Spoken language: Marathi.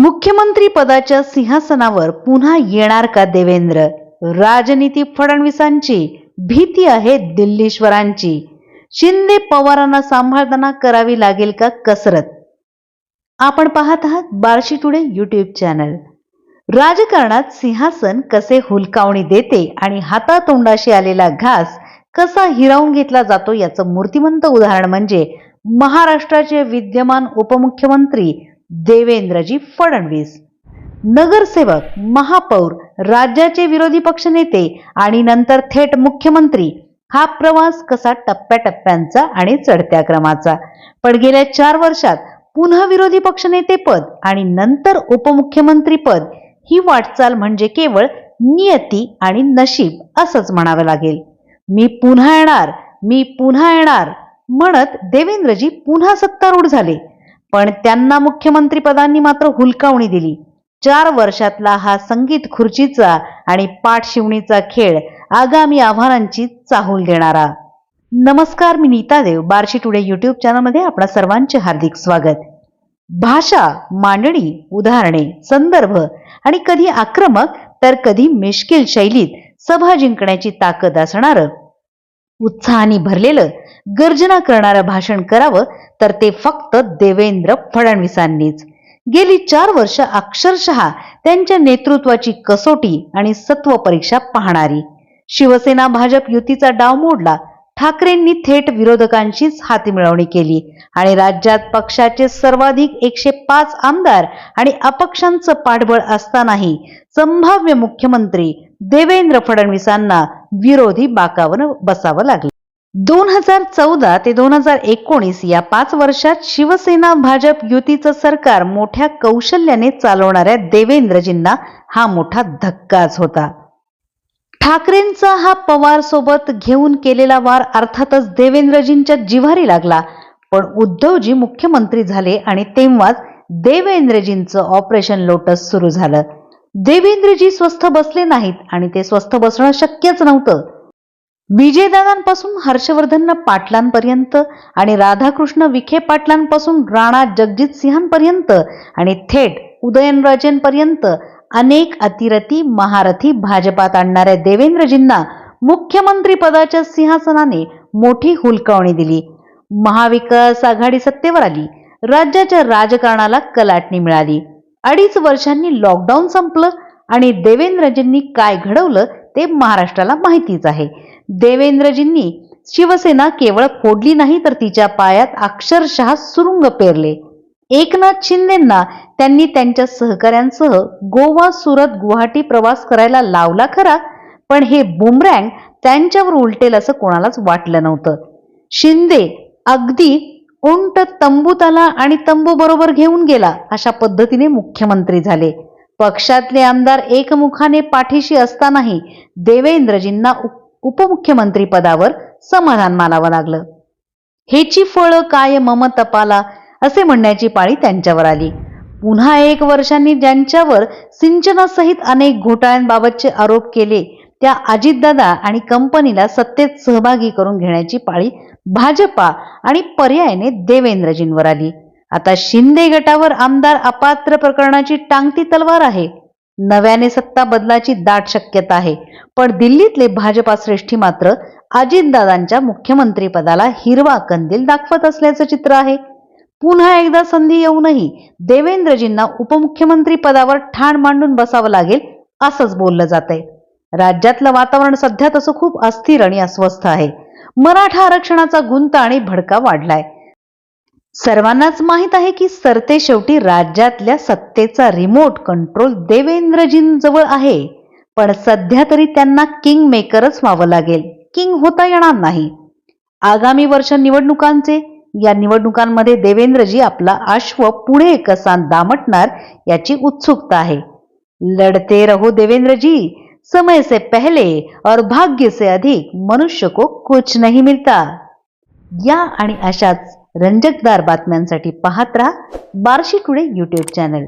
मुख्यमंत्री पदाच्या सिंहासनावर पुन्हा येणार का देवेंद्र? राजनीती फडणवीसांची भीती आहे दिल्लीश्वरांची. शिंदे पवारांना सांभाळताना करावी लागेल का कसरत? आपण पाहत आहात बार्शी टुडे युट्यूब चॅनल. राजकारणात सिंहासन कसे हुलकावणी देते आणि हातातोंडाशी आलेला घास कसा हिरावून घेतला जातो याचं मूर्तिमंत उदाहरण म्हणजे महाराष्ट्राचे विद्यमान उपमुख्यमंत्री देवेंद्रजी फडणवीस. नगरसेवक महापौर राज्याचे विरोधी पक्षनेते आणि नंतर थेट मुख्यमंत्री हा प्रवास कसा टप्प्याटप्प्यांचा आणि चढत्या क्रमाचा? पण गेल्या चार वर्षात पुन्हा विरोधी पक्षनेते पद आणि नंतर उपमुख्यमंत्री पद ही वाटचाल म्हणजे केवळ नियती आणि नशीब असंच म्हणावं लागेल. मी पुन्हा येणार मी पुन्हा येणार म्हणत देवेंद्रजी पुन्हा सत्तारूढ झाले. पण त्यांना मुख्यमंत्रीपदांनी मात्र हुलकावणी दिली. चार वर्षातला हा संगीत खुर्चीचा आणि पाठशिवणीचा खेळ आगामी आव्हानांची चाहूल देणारा. नमस्कार मी नीता देव बार्शी टुडे युट्यूब चॅनलमध्ये आपणा सर्वांचे हार्दिक स्वागत. भाषा मांडणी उदाहरणे संदर्भ आणि कधी आक्रमक तर कधी मिश्किल शैलीत सभा जिंकण्याची ताकद असणारं उत्साहाने भरलेलं गर्जना करणारं भाषण करावं तर ते फक्त देवेंद्र फडणवीसांनीच. गेली चार वर्ष अक्षरशः त्यांच्या नेतृत्वाची कसोटी आणि सत्व परीक्षा पाहणारी. शिवसेना भाजप युतीचा डाव मोडला ठाकरेंनी थेट विरोधकांशीच हातमिळवणी केली आणि राज्यात पक्षाचे सर्वाधिक एकशे पाच आमदार आणि अपक्षांचं पाठबळ असतानाही संभाव्य मुख्यमंत्री देवेंद्र फडणवीसांना विरोधी बाकावर बसावं लागलं. दोन हजार चौदा ते दोन हजार एकोणीस या पाच वर्षात शिवसेना भाजप युतीचं सरकार मोठ्या कौशल्याने चालवणाऱ्या देवेंद्रजींना हा मोठा धक्काच होता. ठाकरेंचा हा पवार सोबत घेऊन केलेला वार अर्थातच देवेंद्रजींच्या जिव्हारी लागला पण उद्धवजी मुख्यमंत्री झाले आणि तेव्हाच देवेंद्रजींचं ऑपरेशन लोटस सुरू झालं. देवेंद्रजी स्वस्थ बसले नाहीत आणि ते स्वस्थ बसणं शक्यच नव्हतं. विजयदादांपासून हर्षवर्धन पाटलांपर्यंत आणि राधाकृष्ण विखे पाटलांपासून राणा जगजित सिंहांपर्यंत आणि थेट उदयनराजेंपर्यंत अनेक अतिरथी महारथी भाजपात आणणाऱ्या देवेंद्रजींना मुख्यमंत्री पदाच्या सिंहासनाने मोठी हुलकावणी दिली. महाविकास आघाडी सत्तेवर आली. राज्याच्या राजकारणाला कलाटणी मिळाली. अडीच वर्षांनी लॉकडाऊन संपलं आणि देवेंद्रजींनी काय घडवलं ते महाराष्ट्राला माहितीच आहे. देवेंद्रजींनी शिवसेना केवळ फोडली नाही तर तिच्या पायात अक्षरशः सुरुंग पेरले. एकनाथ शिंदेंना त्यांनी त्यांच्या सहकाऱ्यांसह गोवा सुरत गुवाहाटी प्रवास करायला लावला खरा पण हे बुमरँग त्यांच्यावर उलटेल असं कोणालाच वाटलं नव्हतं. शिंदे अगदी उंट तंबूत आला आणि तंबू बरोबर घेऊन गेला अशा पद्धतीने मुख्यमंत्री झाले. पक्षातले आमदार एकमुखाने पाठीशी असतानाही देवेंद्रजींना उपमुख्यमंत्री पदावर समाधान मानावं लागलं. हेची फळं काय मम तपाला असे म्हणण्याची पाळी त्यांच्यावर आली. पुन्हा एक वर्षांनी ज्यांच्यावर सिंचनासहित अनेक घोटाळ्यांबाबतचे आरोप केले त्या अजितदादा आणि कंपनीला सत्तेत सहभागी करून घेण्याची पाळी भाजपा आणि पर्यायाने देवेंद्रजींवर आली. आता शिंदे गटावर आमदार अपात्र प्रकरणाची टांगती तलवार आहे. नव्याने सत्ता बदलाची दाट शक्यता आहे. पण दिल्लीतले भाजपा श्रेष्ठी मात्र अजितदादांच्या मुख्यमंत्रीपदाला हिरवा कंदील दाखवत असल्याचं चित्र आहे. पुन्हा एकदा संधी येऊनही देवेंद्रजींना उपमुख्यमंत्री पदावर ठाण मांडून बसावं लागेल असंच बोललं जात आहे राज्यातलं वातावरण सध्या तसं खूप अस्थिर आणि अस्वस्थ आहे. मराठा आरक्षणाचा गुंत आणि भडका वाढलाय. सर्वांनाच माहीत आहे की सरते शेवटी राज्यातल्या सत्तेचा रिमोट कंट्रोल देवेंद्रजींजवळ आहे. पण सध्या तरी त्यांना किंग मेकरच व्हावं लागेल. किंग होता येणार नाही. आगामी वर्ष निवडणुकांचे या निवडणुकांमध्ये देवेंद्रजी आपला अश्व पुढे कसा दामटणार याची उत्सुकता आहे. लढते रहो देवेंद्रजी. समय से पहले और भाग्य से अधिक मनुष्य को कुछ नहीं मिलता। या आणि अशाच रंजकदार बातम्यांसाठी पाहत राहा बार्शी टुडे यूट्यूब चॅनल.